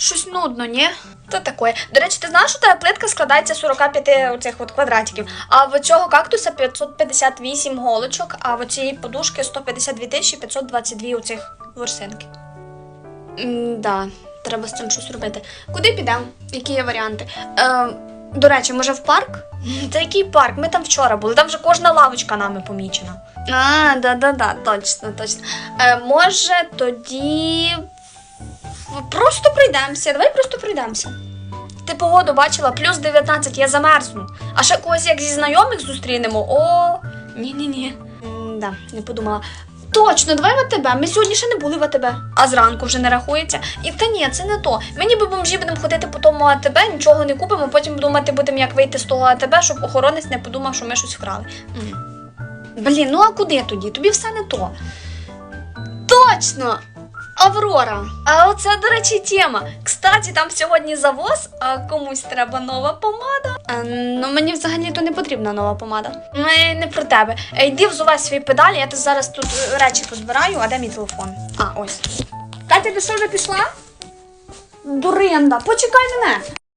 Щось нудно, ні? Та таке. До речі, ти знаєш, що та плитка складається з 45 оцих от квадратиків, а в цього кактуса 558 голочок, а в цієї подушки 152 тисячі 522 оцих ворсинки. Да, треба з цим щось робити. Куди підемо? Які є варіанти? Е, до речі, може в парк? М, Та який парк? Ми там вчора були, там вже кожна лавочка нами помічена. А, да-да-да, точно, точно. Е, може, тоді. Просто пройдемося. Давай просто пройдемося. Ти погоду бачила, плюс 19, я замерзну. А ще когось як зі знайомих зустрінемо. О, ні-ні-ні. Да, не подумала. Точно, давай в АТБ. Ми сьогодні ще не були в АТБ, а зранку вже не рахується. І та ні, це не то. Ми ніби бомжі будемо ходити по тому АТБ, нічого не купимо, потім думати будемо, як вийти з того АТБ, щоб охоронець не подумав, що ми щось вкрали. Блін, ну а куди тоді? Тобі все не то. Точно! Аврора. А оце, до речі, тема. Кстати, там сьогодні завоз, а комусь треба нова помада. А, ну мені взагалі то не потрібна нова помада. Ми не про тебе. Е, Йди взувай свої педалі, я тут зараз тут е, речі позбираю, а де мій телефон? А, ось. Катя, ти що вже пішла? Дуринда, почекай мене.